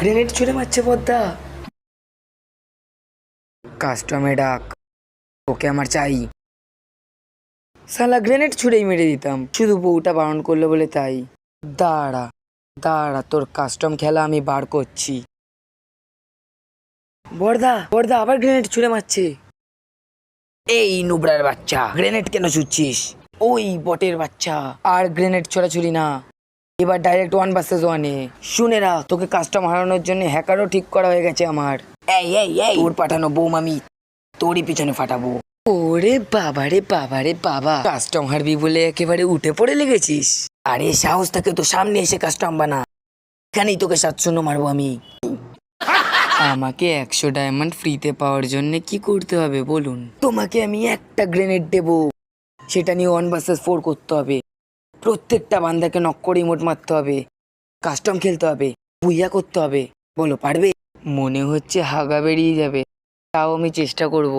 Grenade ছুড়ে মারছে পদ্মা। কাস্টমে ডাক, ওকে আমার চাই। সালা গ্রেনেড ছুড়েই মেরে দিতাম। শুধু বউটা বারণ করল বলে তাই। দাঁড়া দাঁড়া, তোর কাস্টম খেলা আমি বার করছি। বর্দা বর্দা, আবার গ্রেনেড ছুড়ে মারছে। এই নুবরার বাচ্চা, গ্রেনেড কেন ছুটছিস ওই বটের বাচ্চা, আর গ্রেনেড ছোড়াছুড়ি না। এবার ডাইরেক্ট ওয়ান ভার্সেস ওয়ানে শুনে রা তোকে কাস্টম হারানোর জন্য হ্যাকারও ঠিক করা হয়ে গেছে আমার। এই এই এই। তোর পাঠানো বৌম আমি তোরই পিছনে ফাটাবো। ওরে বাবা রে বাবা রে বাবা। কাস্টম হারবি বলে একেবারে উঠে পড়ে লেগেছিস। আরে সাহস থাকে তো সামনে এসে কাস্টম বানা। এখানেই তোকে সাত শূন্য মারবো আমি। আমাকে একশো ডায়মন্ড ফ্রিতে পাওয়ার জন্য কি করতে হবে বলুন? তোমাকে আমি একটা গ্রেনেড দেব। সেটা নিয়ে ওয়ান ভার্সেস ফোর করতে হবে। প্রত্যেকটা বান্দাকে নক করে ইমোট মারতে হবে। কাস্টম খেলতে হবে। বুইয়া করতে হবে। বলো, পারবে? মনে হচ্ছে হাগা বেরিয়ে যাবে। তাও আমি চেষ্টা করব।